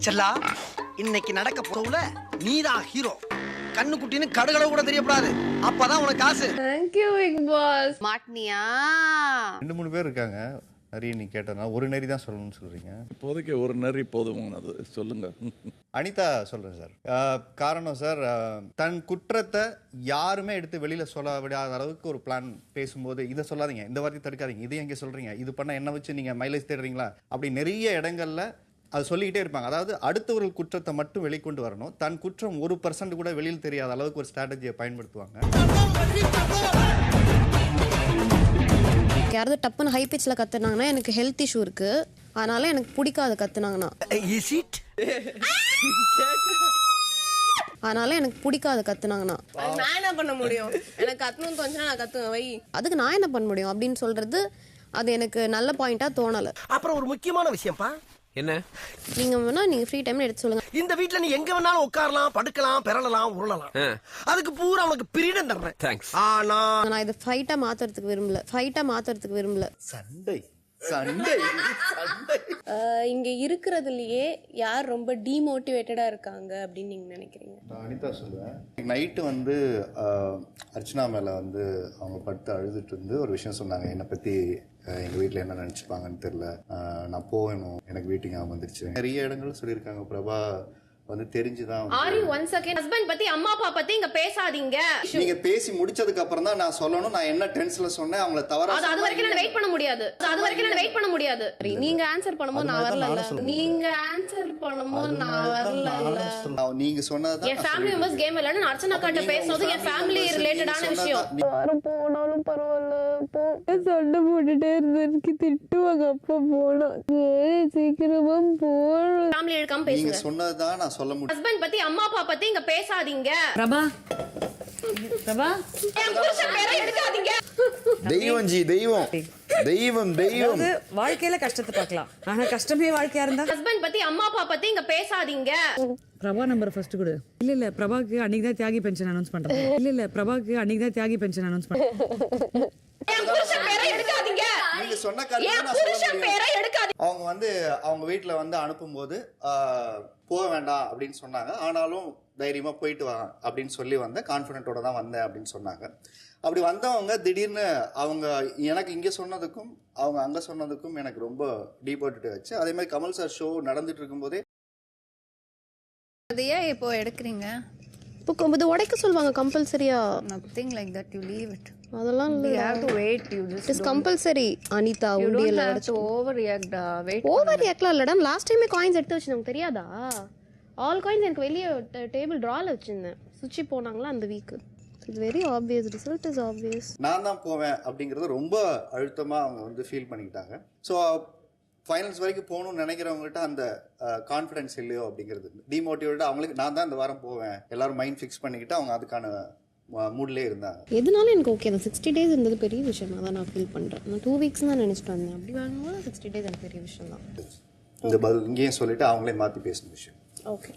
செல்லா இன்னைக்கு நடக்க போறவுல நீதான் ஹீரோ கண்ணு குட்டின்னு கடுகளவு கூட தெரியக்கூடாது அப்பதான் உனக்கு காசு. தேங்க்யூ பிக் பாஸ் மாட்னியா? ரெண்டு மூணு பேர் இருக்காங்க. நிறைய நீ கேட்டனா ஒரு நரி தான் சொல்லணும்னு சொல்றீங்க. இப்போதைக்கு ஒரு நரி போதுமானது சொல்லுங்க. அனிதா சொல்றேன் சார். அஹ், காரணம் சார் அஹ், தன் குற்றத்தை யாருமே எடுத்து வெளியில சொல்ல விடாத அளவுக்கு ஒரு பிளான் பேசும்போது இதை சொல்லாதீங்க. இந்த வார்த்தை தடுக்காதீங்க. இதை எங்க சொல்றீங்க? இது பண்ண என்ன வச்சு நீங்க மைலேஜ் தேடுறீங்களா? அப்படி நிறைய இடங்கள்ல அது சொல்லிக்கிட்டே இருப்பாங்க. அதாவது அடுத்தவர்கள் குற்றத்தை மட்டும் வெளிக்கொண்டு வரணும். தன் குற்றம் ஒரு பர்சன்ட் கூட வெளியில் தெரியாத அளவுக்கு ஒரு ஸ்ட்ராட்டஜியை பயன்படுத்துவாங்க. யாராவது டப்புன்னு ஹை பிச்சில் கத்துனாங்கன்னா எனக்கு ஹெல்த் இஷ்யூ இருக்கு. அதனால எனக்கு பிடிக்காது கத்துனாங்கன்னா. இஸ் இட் அதனால எனக்கு பிடிக்காது கத்துனாங்கன்னா. நான் என்ன பண்ண முடியும்? எனக்கு கத்தணும்னு தோணுச்சுன்னா நான் கத்துவேன் வை. அதுக்கு நான் என்ன பண்ண முடியும்? அப்படின்னு சொல்றது அது எனக்கு நல்ல பாயிண்டா தோணல. அப்புறம் ஒரு முக்கியமான விஷயம்ப்பா. என்ன? நீங்க வேணா நீங்க ஃப்ரீ டைம்ல எடுத்து சொல்லுங்க. இந்த வீட்ல நீ எங்க வேணாலும் உட்காரலாம் படுக்கலாம் பெறலாம் உருளலாம். அதுக்கு பூரா உனக்கு பிரீடம் தர்றேன். தேங்க்ஸ் ஆனா நான் இதை ஃபைட்டா மாத்துறதுக்கு விரும்பல. ஃபைட்டா மாத்துறதுக்கு விரும்பல. சண்டை. சண்டை. சண்டை. இங்க இருக்கிறதுலயே யார் ரொம்ப டிமோட்டிவேட்டடா இருக்காங்க அப்படின்னு நீங்க நினைக்கிறீங்க? நான் அனிதா சொல்லுவேன். நைட்டு வந்து அர்ச்சனா மேலே வந்து அவங்க படுத்து அழுதுட்டு இருந்து ஒரு விஷயம் சொன்னாங்க. என்னை பற்றி எங்கள் வீட்டில் என்ன நினச்சிப்பாங்கன்னு தெரில நான் போகணும் எனக்கு வீட்டுக்கு ஞாபகம் வந்துருச்சு. நிறைய இடங்கள் சொல்லியிருக்காங்க பிரபா. வந்து தெரிஞ்சுதான் வந்து- ஆரி ஒன் செகண்ட் ஹஸ்பண்ட் பத்தி அம்மா அப்பா பத்தி இங்க பேசாதீங்க. நீங்க பேசி முடிச்சதுக்கு அப்புறம் தான் நான் சொல்லணும். நான் என்ன டென்ஸ்ல சொன்னேன் அவங்கள தவறா அது அது வரைக்கும் நான் வெயிட் பண்ண முடியாது. அது வரைக்கும் நான் வெயிட் பண்ண முடியாது. நீங்க ஆன்சர் பண்ணும்போது நான் வரல. நீங்க ஆன்சர் பண்ணும்போது நான் வரல நீங்க சொன்னதான் என் ஃபேமிலி மெம்பர்ஸ் கேம் விளையாடு நான் அர்ச்சனா கிட்ட பேசுறது என் ஃபேமிலி ரிலேட்டடான விஷயம். யாரும் போனாலும் பரவாயில்ல. போ சண்டை போட்டுட்டே இருந்ததுக்கு திட்டுவாங்க அப்பா போனா சீக்கிரமா போகணும் ஃபேமிலி எடுக்காம நீங்க பேசுங்க. சொன்னதுதான் நான் சொல்ல முடியும். ஹஸ்பண்ட் பத்தி அம்மா அப்பா பத்தி இங்க பேசாதீங்க. பிரபா. பிரபா. என் புருஷன் பேரை எடுக்காதீங்க. தெய்வம் ஜி தெய்வம். தெய்வம் தெய்வம். அதாவது வாழ்க்கையில கஷ்டத்தை பார்க்கலாம். ஆனா கஷ்டமே வாழ்க்கையா இருந்தா? ஹஸ்பண்ட் பத்தி அம்மா அப்பா பத்தி இங்க பேசாதீங்க. பிரபா நம்பர் ஃபர்ஸ்ட் கொடு. இல்ல இல்ல பிரபாக்கு அன்னைக்கு தான் தியாகி பென்ஷன் அனௌன்ஸ் பண்றேன் இல்ல இல்ல பிரபாக்கு அன்னைக்கு தான் தியாகி பென்ஷன் அனௌன்ஸ் பண்றேன் அவங்க வந்து அவங்க வீட்ல வந்து அனுப்பும்போது போக வேண்டாம் அப்படின்னு சொன்னாங்க. ஆனாலும் தைரியமா போயிட்டு வா அப்படின்னு சொல்லி வந்தேன். கான்ஃபிடென்ட்டோட தான் வந்தேன் அப்படின்னு சொன்னாங்க. அப்படி வந்தவங்க திடீர்னு அவங்க எனக்கு இங்க சொன்னதுக்கும் அவங்க அங்க சொன்னதுக்கும் எனக்கு ரொம்ப டீபோட்டு வச்சு அதே மாதிரி கமல் சார் ஷோ நடந்துட்டு இருக்கும்போதே அது ஏன் இப்போ எடுக்கிறீங்க? இப்போ உடைக்க சொல்லுவாங்க கம்பல்சரியா nothing like that you leave it அதெல்லாம் you have to wait you it just is compulsory Anitha you உண்டியல் don't have to overreact wait over ரியாக்ட்லாம் இல்லடா லாஸ்ட் டைமே காயின்ஸ் எடுத்து வச்சிருந்தாங்க தெரியாதா? ஆல் காயின்ஸ் எனக்கு வெளியே டேபிள் ட்ரால வச்சிருந்தேன். சுச்சி போனாங்களா அந்த week it's very obvious result is obvious நான் தான் போவேன் அப்படிங்கறது ரொம்ப அழுத்தமா அவங்க வந்து ஃபீல் பண்ணிக்கிட்டாங்க. ஸோ ஃபைனல்ஸ் வரைக்கும் போகணும்னு நினைக்கிறவங்ககிட்ட அந்த கான்ஃபிடன்ஸ் இல்லையோ அப்படிங்கிறது டிமோட்டிவேட் அவங்களுக்கு நான் தான் இந்த வாரம் போவேன். எல்லாரும் மைண்ட் ஃபிக்ஸ் பண்ணிக்கிட்டு அவங்க அதுக்கான மூட்லேயே இருந்தாங்க. எதுனாலும் எனக்கு ஓகே அந்த சிக்ஸ்டி டேஸ் இருந்தது பெரிய விஷயமா தான் நான் ஃபீல் பண்ணுறேன் நான் டூ வீக்ஸ் தான் நினச்சிட்டு வந்தேன். அப்படி வாங்கும்போது சிக்ஸ்டி டேஸ் எனக்கு பெரிய விஷயம் தான். இந்த பதில் இங்கேயும் சொல்லிட்டு அவங்களே மாற்றி பேசின விஷயம். ஓகே